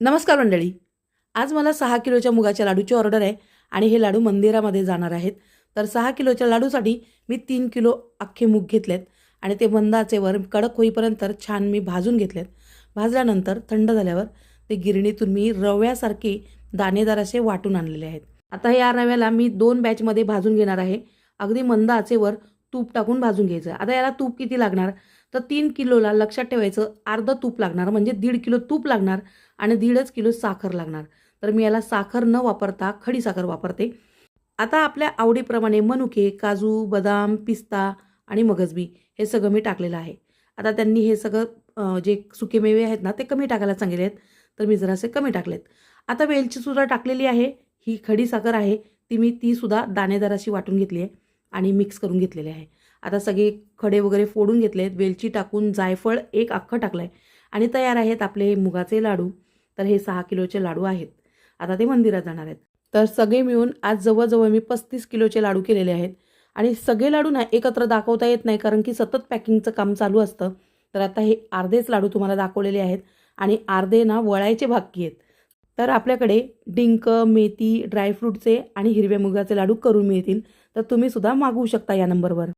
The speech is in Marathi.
नमस्कार मंडळी. आज मला सहा किलोच्या मुगाच्या लाडूची ऑर्डर आहे आणि हे लाडू मंदिरामध्ये जाणार आहेत. तर सहा किलोच्या लाडूसाठी मी तीन किलो अख्खे मूग घेतलेत आणि ते मंदाचेवर कडक होईपर्यंत छान मी भाजून घेतलेत. भाजल्यानंतर थंड झाल्यावर ते गिरणीतून मी रव्यासारखे दाणेदार असे वाटून आणलेले आहेत. आता या रव्याला मी दोन बॅचमध्ये भाजून घेणार आहे. अगदी मंद आचेवर तूप टाकून भाजून घ्यायचं. आता याला तूप किती लागणार? तर तीन किलोला लक्षात ठेवायचं अर्धं तूप लागणार म्हणजे दीड किलो तूप लागणार आणि दीडच किलो साखर लागणार. तर मी याला साखर न वापरता खडी साखर वापरते. आता आपल्या आवडीप्रमाणे मनुके काजू बदाम पिस्ता आणि मगजबी हे सगळं मी टाकलेलं आहे. आता त्यांनी हे सगळं जे सुके मेवे आहेत ना ते कमी टाकायला सांगितले आहेत. तर मी जरासे कमी टाकलेत. आता वेलचीसुद्धा टाकलेली आहे. ही खडी साखर आहे. ती मी तीसुद्धा दाणेदार अशी वाटून घेतली आहे. आणि मिक्स करून घेतलेले आहे. आता सगळे खडे वगैरे फोडून घेतले आहेत. वेलची टाकून जायफळ एक अख्खं टाकलं आहे आणि तयार आहेत आपले मुगाचे लाडू. तर हे सहा किलोचे लाडू आहेत. आता ते मंदिरात जाणार आहेत. तर सगळे मिळून आज जवळजवळ मी पस्तीस किलोचे लाडू केलेले आहेत. आणि सगळे लाडू ना एकत्र दाखवता येत नाही कारण की सतत पॅकिंगचं काम चालू असतं. तर आता हे अर्धेच लाडू तुम्हाला दाखवलेले आहेत. आणि अर्धे ना वळायचे बाकी आहेत. तर आपल्याकडे डिंक मेथी ड्रायफ्रूटचे आणि हिरव्या मुगाचे लाडू करून मिळतील. तर तुम्ही सुद्धा मागवू शकता या नंबरवर.